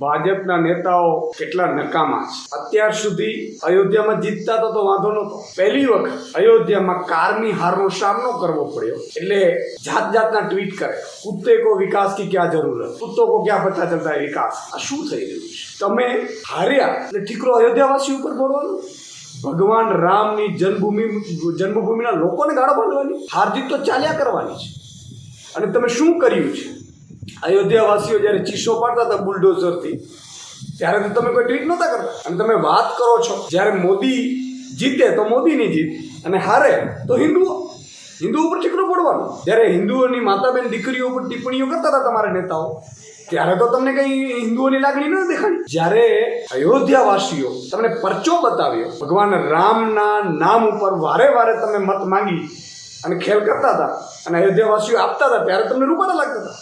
ભાજપના નેતાઓ કેટલા નકામા છે. અત્યાર સુધી અયોધ્યામાં જીતતા તો વાંધો નતો પહેલી વખત અયોધ્યામાં કારની હારનો સામનો કરવો પડ્યો. એટલે જાત જાતના ટ્વીટ કરે. કુત્તે કો વિકાસ કી ક્યાં જરૂરત હે કુત્તો કો ક્યાં પતા ચલતા વિકાસ? આ શું થઈ રહ્યું છે? તમે હાર્યા એટલે ઠીકરો અયોધ્યાવાસી ઉપર બોલવાનું? ભગવાન રામની જન્મભૂમિ, જન્મભૂમિના લોકોને ગાળો બાંધવાની હાર જીત તો ચાલ્યા કરવાની છે. અને તમે શું કર્યું છે? અયોધ્યાવાસીઓ જ્યારે ચીસો પાડતા હતા બુલડોઝરથી, ત્યારે તો તમે કોઈ ટ્વીટ નહોતા કરતા. અને તમે વાત કરો છો, જ્યારે મોદી જીતે તો મોદીની જીત, અને હારે તો હિન્દુઓ. હિન્દુઓ ઉપર ચીકણું પડવાનું. જ્યારે હિન્દુઓની માતાબેન દીકરીઓ ઉપર ટિપ્પણીઓ કરતા હતા તમારા નેતાઓ, ત્યારે તો તમને કઈ હિન્દુઓની લાગણી ન દેખાડી. જ્યારે અયોધ્યાવાસીઓ તમને પરચો બતાવ્યો, ભગવાન રામના નામ ઉપર વારે વારે તમે મત માંગી અને ખેલ કરતા હતા, અને અયોધ્યાવાસીઓ આપતા હતા, ત્યારે તમને રૂપાળા લાગતા હતા.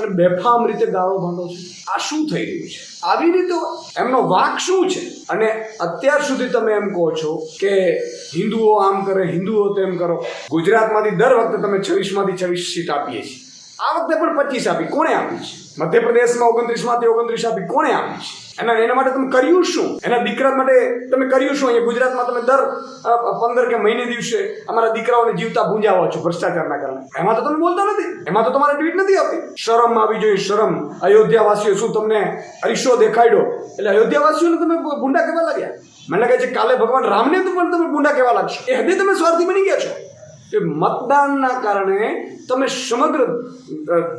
અને બેફામ રીતે ગાળો ભાંડો છે. આ શું થઈ રહ્યું છે? આવી રીતે એમનો વાક શું છે? અને અત્યાર સુધી તમે એમ કહો છો કે હિન્દુઓ આમ કરે, હિન્દુઓ તેમ કરો. ગુજરાતમાંથી દર વખતે તમે છવ્વીસમાંથી છવ્વીસ સીટ આપીએ છીએ. આ વખતે પણ પચીસ આપી. કોણે આપી છે? મધ્યપ્રદેશમાં ઓગણત્રીસમાંથી ઓગણત્રીસ આપી. કોણે આપી છે? એના એના માટે તમે કર્યું શું? એના દીકરા માટે તમે કર્યું શું? અહીંયા ગુજરાતમાં તમે દર પંદર કે મહિને દિવસે અમારા દીકરાઓને જીવતા ભૂંજાવો છો ભ્રષ્ટાચારના કારણે. એમાં તો તમે બોલતા નથી. એમાં તો તમારે ટ્વીટ નથી આવતી શરમ આવી જોઈએ, શરમ. અયોધ્યાવાસીઓ શું તમને અરીસો દેખાડ્યો? એટલે અયોધ્યાવાસીઓને તમે ભૂંડા કહેવા લાગ્યા? મને લાગે છે કાલે ભગવાન રામને પણ તમે ગુંડા કહેવા લાગશો. એ હદે તમે સ્વાર્થી બની ગયા છો. કે મતદાનના કારણે તમે સમગ્ર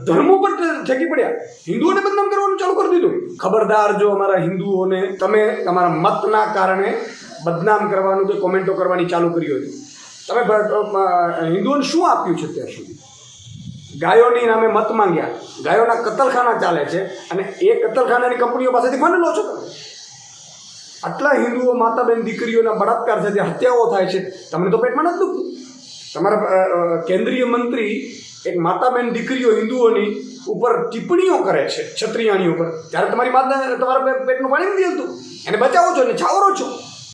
ધર્મ ઉપર પર ઠેકી પડ્યા. હિન્દુઓને બદનામ કરવાનું ચાલુ કરી દીધું. ખબરદાર જો અમારા હિન્દુઓને તમે તમારા મતના કારણે બદનામ કરવાનું કે કોમેન્ટો કરવાની ચાલુ કરી હતી. તમે હિન્દુઓને શું આપ્યું છે અત્યાર સુધી? ગાયોની નામે મત માંગ્યા. ગાયોના કતલખાના ચાલે છે અને એ કતલખાનાની કંપનીઓ પાસેથી ફંડ લો છો તમે. આટલા હિન્દુઓ માતા બેન દીકરીઓના બળાત્કાર છે જે હત્યાઓ થાય છે. તમને તો પેટમાં નથી દુખતું. તમારા કેન્દ્રીય મંત્રી એક માતા બેન દીકરીઓ હિન્દુઓની ઉપર ટિપ્પણીઓ કરે છે ક્ષત્રિયાણી ઉપર. ત્યારે તમારી માતા, તમારા પેટનું પાણી નથી હતું એને બચાવો છો એને છાવરો છો?